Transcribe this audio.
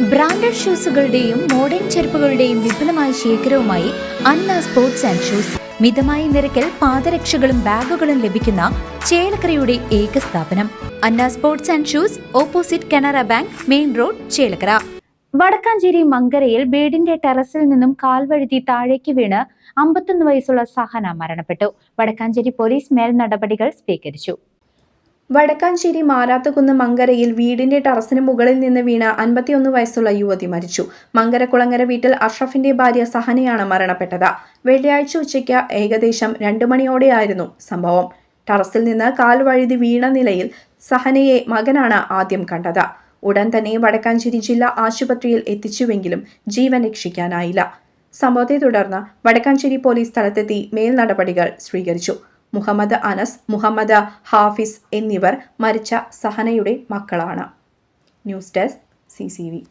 Branded ഷൂസുകളുടെയും modern ചെരുപ്പുകളുടെയും വിപുലമായ ശേഖരവുമായി അന്ന സ്പോർട്സ് ആൻഡ് ഷൂസ്. മിതമായ നിരക്കിൽ പാദരക്ഷകളും ബാഗുകളും ലഭിക്കുന്ന ചേലക്കരയുടെ ഏക സ്ഥാപനം. Anna sports and shoes opposite Canara bank main road Chelakkara. Vadakkanchery മങ്കരയിൽ വീടിന്റെ ടെറസിൽ നിന്നും കാൽവഴുതി താഴേക്ക് വീണ് അമ്പത്തൊന്ന് വയസ്സുള്ള സഹന മരണപ്പെട്ടു. വടക്കാഞ്ചേരി പോലീസ് മേൽ നടപടികൾ സ്വീകരിച്ചു. വടക്കാഞ്ചേരി മാരാത്തുകുന്ന് മങ്കരയിൽ വീടിന്റെ ടെറസിന് മുകളിൽ നിന്ന് വീണ അൻപത്തിയൊന്ന് വയസ്സുള്ള യുവതി മരിച്ചു. മങ്കര കുളങ്ങര വീട്ടിൽ അഷ്റഫിന്റെ ഭാര്യ സഹനയാണ് മരണപ്പെട്ടത്. വെള്ളിയാഴ്ച ഉച്ചയ്ക്ക് ഏകദേശം രണ്ടു മണിയോടെയായിരുന്നു സംഭവം. ടെറസിൽ നിന്ന് കാൽ വഴുതി വീണ നിലയിൽ സഹനയെ മകനാണ് ആദ്യം കണ്ടത്. ഉടൻ തന്നെ വടക്കാഞ്ചേരി ജില്ലാ ആശുപത്രിയിൽ എത്തിച്ചുവെങ്കിലും ജീവൻ രക്ഷിക്കാനായില്ല. സംഭവത്തെ തുടർന്ന് വടക്കാഞ്ചേരി പോലീസ് സ്ഥലത്തെത്തി മേൽ നടപടികൾ സ്വീകരിച്ചു. മുഹമ്മദ് അനസ് മുഹമ്മദ് ഹാഫിസ് എന്നിവർ മരിച്ച സഹനയുടെ മക്കളാണ്. News desk C